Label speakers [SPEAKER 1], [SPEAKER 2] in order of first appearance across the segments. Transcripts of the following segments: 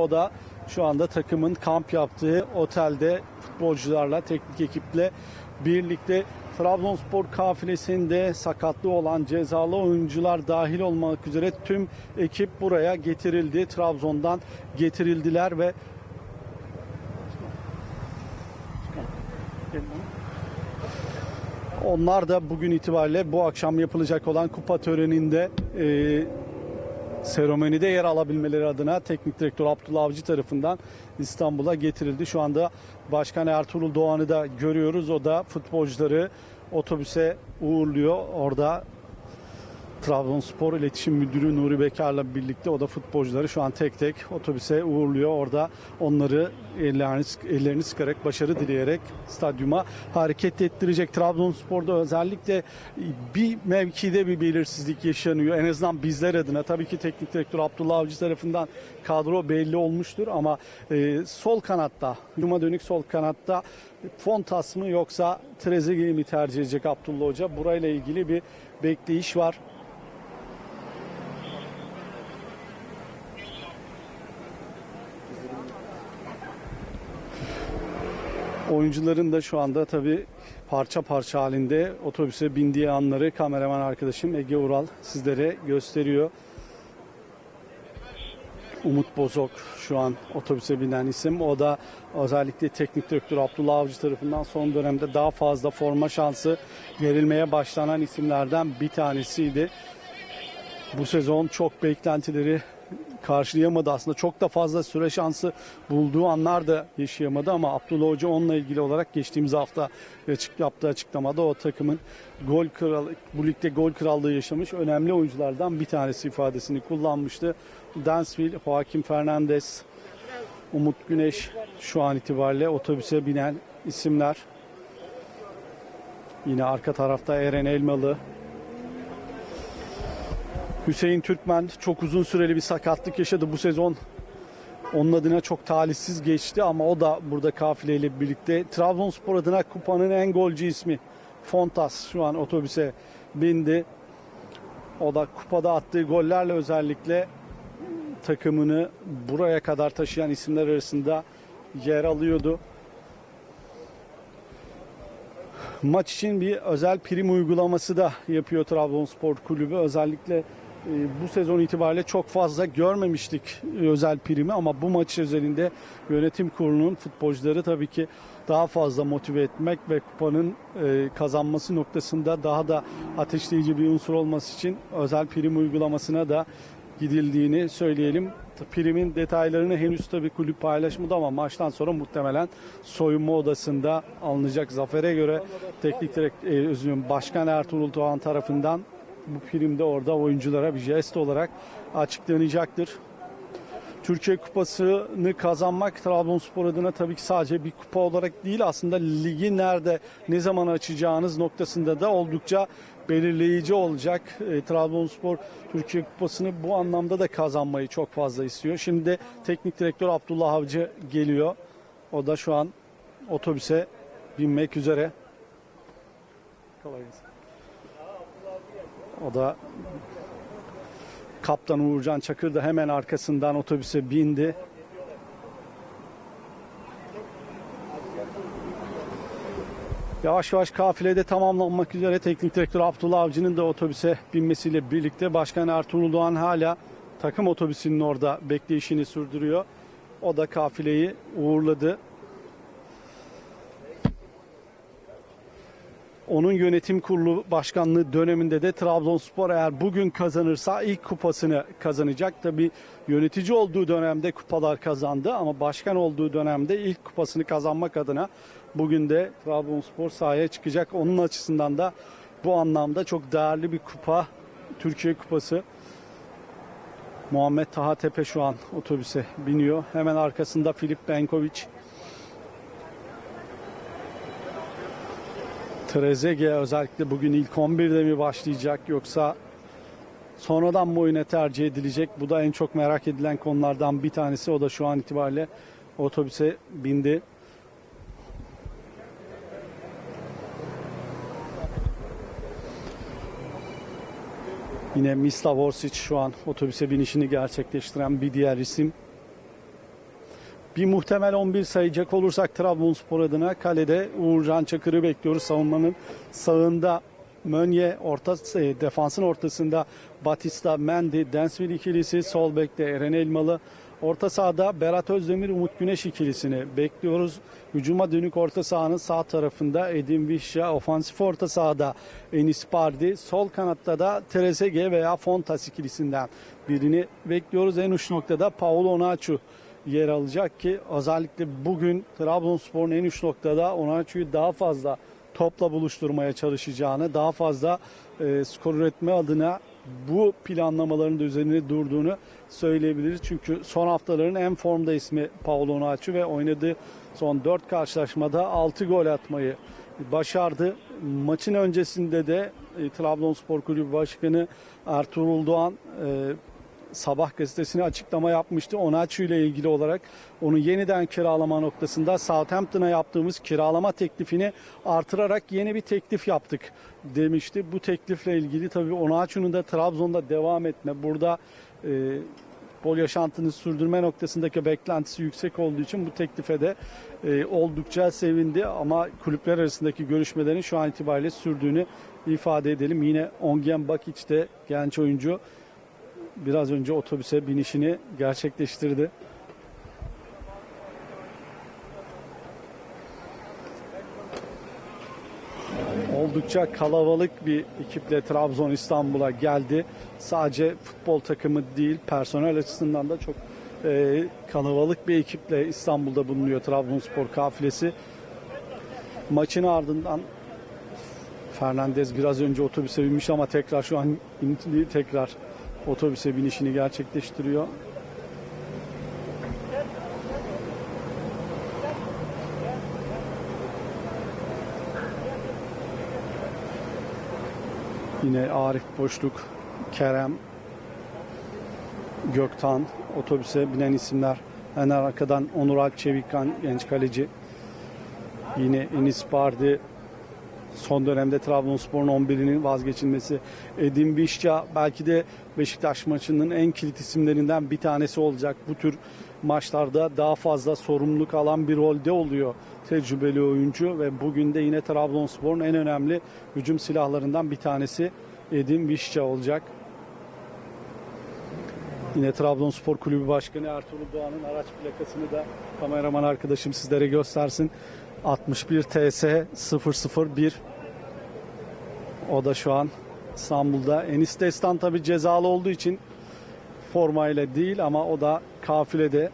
[SPEAKER 1] O da şu anda takımın kamp yaptığı otelde futbolcularla, teknik ekiple birlikte Trabzonspor kafilesinde sakatlığı olan cezalı oyuncular dahil olmak üzere tüm ekip buraya getirildi. Trabzon'dan getirildiler ve onlar da bugün itibariyle bu akşam yapılacak olan kupa töreninde e, seremonide yer alabilmeleri adına teknik direktör Abdullah Avcı tarafından İstanbul'a getirildi. Şu anda Başkan Ertuğrul Doğan'ı da görüyoruz. O da futbolcuları otobüse uğurluyor. Orada Trabzonspor İletişim Müdürü Nuri Bekar'la birlikte o da futbolcuları şu an tek tek otobüse uğurluyor. Orada onları ellerini, ellerini sıkarak, başarı dileyerek stadyuma hareket ettirecek. Trabzonspor'da özellikle bir mevkide bir belirsizlik yaşanıyor. En azından bizler adına. Tabii ki teknik direktör Abdullah Avcı tarafından kadro belli olmuştur ama e, sol kanatta, hücuma dönük sol kanatta Fontas mı yoksa Trezeguet'i mi tercih edecek Abdullah Hoca? Burayla ilgili bir bekleyiş var. Oyuncuların da şu anda tabii parça parça halinde otobüse bindiği anları kameraman arkadaşım Ege Ural sizlere gösteriyor. Umut Bozok şu an otobüse binen isim. O da özellikle teknik direktör Abdullah Avcı tarafından son dönemde daha fazla forma şansı verilmeye başlanan isimlerden bir tanesiydi. Bu sezon çok beklentileri karşılayamadı aslında. Çok da fazla süre şansı bulduğu anlar da yaşayamadı ama Abdullah Hoca onunla ilgili olarak geçtiğimiz hafta yaptığı açıklamada o takımın gol kralı, bu ligde gol krallığı yaşamış önemli oyunculardan bir tanesi ifadesini kullanmıştı. Dansville, Joaquin Fernandez, Umut Güneş şu an itibariyle otobüse binen isimler. Yine arka tarafta Eren Elmalı, Hüseyin Türkmen çok uzun süreli bir sakatlık yaşadı bu sezon. Onun adına çok talihsiz geçti ama o da burada kafileyle birlikte. Trabzonspor adına kupanın en golcü ismi Fontas şu an otobüse bindi. O da kupada attığı gollerle özellikle takımını buraya kadar taşıyan isimler arasında yer alıyordu. Maç için bir özel prim uygulaması da yapıyor Trabzonspor Kulübü. Özellikle bu sezon itibariyle çok fazla görmemiştik e, özel primi ama bu maç özelinde yönetim kurulunun futbolcuları tabii ki daha fazla motive etmek ve kupanın e, kazanması noktasında daha da ateşleyici bir unsur olması için özel prim uygulamasına da gidildiğini söyleyelim. Primin detaylarını henüz tabii kulüp paylaşmadı ama maçtan sonra muhtemelen soyunma odasında alınacak. Zafere göre teknik direkt, e, dilerim, Başkan Ertuğrul Doğan tarafından bu prim de orada oyunculara bir jest olarak açıklanacaktır. Türkiye Kupası'nı kazanmak Trabzonspor adına tabii ki sadece bir kupa olarak değil aslında ligi nerede ne zaman açacağınız noktasında da oldukça belirleyici olacak. E, Trabzonspor Türkiye Kupası'nı bu anlamda da kazanmayı çok fazla istiyor. Şimdi de teknik direktör Abdullah Avcı geliyor. O da şu an otobüse binmek üzere. Kolay gelsin. O da Kaptan Uğurcan Çakır da hemen arkasından otobüse bindi. Yavaş yavaş kafilede tamamlanmak üzere teknik direktör Abdullah Avcı'nın da otobüse binmesiyle birlikte Başkan Ertuğrul Doğan hala takım otobüsünün orada bekleyişini sürdürüyor. O da kafileyi uğurladı. Onun yönetim kurulu başkanlığı döneminde de Trabzonspor eğer bugün kazanırsa ilk kupasını kazanacak. Tabi yönetici olduğu dönemde kupalar kazandı ama başkan olduğu dönemde ilk kupasını kazanmak adına bugün de Trabzonspor sahaya çıkacak. Onun açısından da bu anlamda çok değerli bir kupa Türkiye Kupası. Muhammed Taha Tepe şu an otobüse biniyor. Hemen arkasında Filip Benkovic. Trezeguet özellikle bugün ilk 11'de mi başlayacak yoksa sonradan mı oyuna tercih edilecek? Bu da en çok merak edilen konulardan bir tanesi. O da şu an itibariyle otobüse bindi. Yine Mislav Orsic şu an otobüse binişini gerçekleştiren bir diğer isim. Bir muhtemel 11 sayacak olursak Trabzonspor adına kalede Uğurcan Çakır'ı bekliyoruz. Savunmanın sağında Mönye, orta e, defansın ortasında Batista, Mendy, Densville ikilisi, sol bekte Eren Elmalı. Orta sahada Berat Özdemir, Umut Güneş ikilisini bekliyoruz. Hücuma dönük orta sahanın sağ tarafında Edin Vişya, ofansif orta sahada Enis Bardi, sol kanatta da Trezeguet veya Fontas ikilisinden birini bekliyoruz. En uç noktada Paulo Onaçu yer alacak ki özellikle bugün Trabzonspor'un en uç noktada Onaçu'yu daha fazla topla buluşturmaya çalışacağını, daha fazla e, skor üretme adına bu planlamaların da üzerine durduğunu söyleyebiliriz. Çünkü son haftaların en formda ismi Paulo Onaçu ve oynadığı son 4 karşılaşmada 6 gol atmayı başardı. Maçın öncesinde de e, Trabzonspor Kulübü Başkanı Ertuğrul Doğan e, Sabah gazetesine açıklama yapmıştı. Onaçu ile ilgili olarak onu yeniden kiralama noktasında Southampton'a yaptığımız kiralama teklifini artırarak yeni bir teklif yaptık demişti. Bu teklifle ilgili tabii Onaçu'nun da Trabzon'da devam etme, burada e, futbol yaşantını sürdürme noktasındaki beklentisi yüksek olduğu için bu teklife de e, oldukça sevindi ama kulüpler arasındaki görüşmelerin şu an itibariyle sürdüğünü ifade edelim. Yine Ongen Bakic de genç oyuncu biraz önce otobüse binişini gerçekleştirdi. Oldukça kalabalık bir ekiple Trabzon İstanbul'a geldi. Sadece futbol takımı değil, personel açısından da çok e, kalabalık bir ekiple İstanbul'da bulunuyor Trabzonspor kafilesi. Maçın ardından Fernandez biraz önce otobüse binmiş ama tekrar şu an tekrar otobüse binişini gerçekleştiriyor. Yine Arif Boşluk, Kerem, Göktan otobüse binen isimler. En arkadan Onur Alp Çevikkan genç kaleci. Yine Enis Bardi son dönemde Trabzonspor'un 11'inin vazgeçilmesi. Edin Bişça belki de Beşiktaş maçının en kilit isimlerinden bir tanesi olacak. Bu tür maçlarda daha fazla sorumluluk alan bir rolde oluyor tecrübeli oyuncu ve bugün de yine Trabzonspor'un en önemli hücum silahlarından bir tanesi Edin Bişça olacak. Yine Trabzonspor Kulübü Başkanı Ertuğrul Doğan'ın araç plakasını da kameraman arkadaşım sizlere göstersin. 61 TS 001 o da şu an İstanbul'da. Enis Destan tabi cezalı olduğu için formayla değil ama o da kafilede.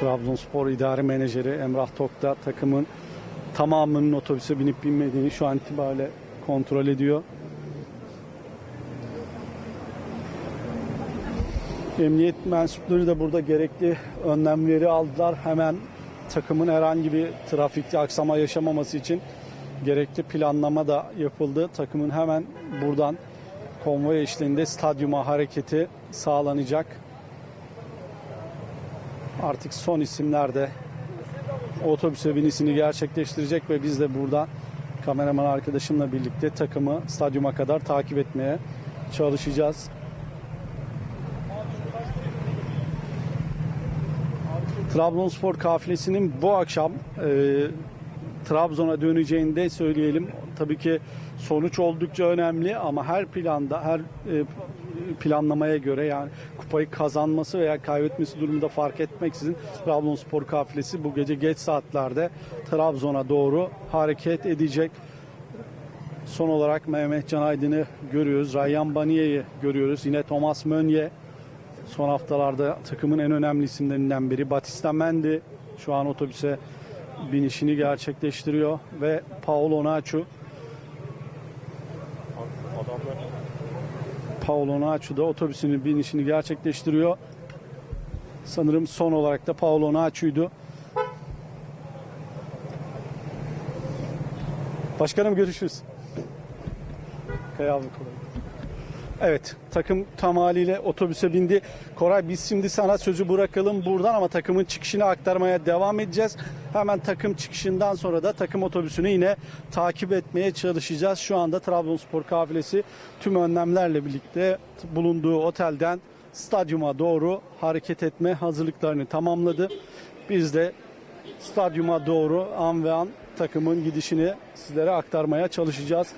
[SPEAKER 1] Trabzonspor İdari Menajeri Emrah Tokta takımın tamamının otobüse binip binmediğini şu an itibariyle kontrol ediyor. Emniyet mensupları da burada gerekli önlemleri aldılar. Hemen takımın herhangi bir trafikte aksama yaşamaması için gerekli planlama da yapıldı. Takımın hemen buradan konvoy eşliğinde stadyuma hareketi sağlanacak. Artık son isimler de otobüse binisini gerçekleştirecek ve biz de burada kameraman arkadaşımla birlikte takımı stadyuma kadar takip etmeye çalışacağız. Trabzonspor kafilesinin bu akşam e, Trabzon'a döneceğini de söyleyelim. Tabii ki sonuç oldukça önemli ama her planda, her e, planlamaya göre yani kupayı kazanması veya kaybetmesi durumunda fark etmeksizin Trabzonspor kafilesi bu gece geç saatlerde Trabzon'a doğru hareket edecek. Son olarak Mehmet Can Aydın'ı görüyoruz. Rayyan Baniye'yi görüyoruz. Yine Thomas Mönye son haftalarda takımın en önemli isimlerinden biri. Batista Mendy şu an otobüse binişini gerçekleştiriyor ve Paulo Nacho Paulo Nacho da otobüsünün binişini gerçekleştiriyor. Sanırım son olarak da Paulo Nacho'ydu. Başkanım görüşürüz. Kaya abi kolay. Evet takım tam haliyle otobüse bindi. Koray biz şimdi sana sözü bırakalım buradan ama takımın çıkışını aktarmaya devam edeceğiz. Hemen takım çıkışından sonra da takım otobüsünü yine takip etmeye çalışacağız. Şu anda Trabzonspor kafilesi tüm önlemlerle birlikte bulunduğu otelden stadyuma doğru hareket etme hazırlıklarını tamamladı. Biz de stadyuma doğru an ve an takımın gidişini sizlere aktarmaya çalışacağız.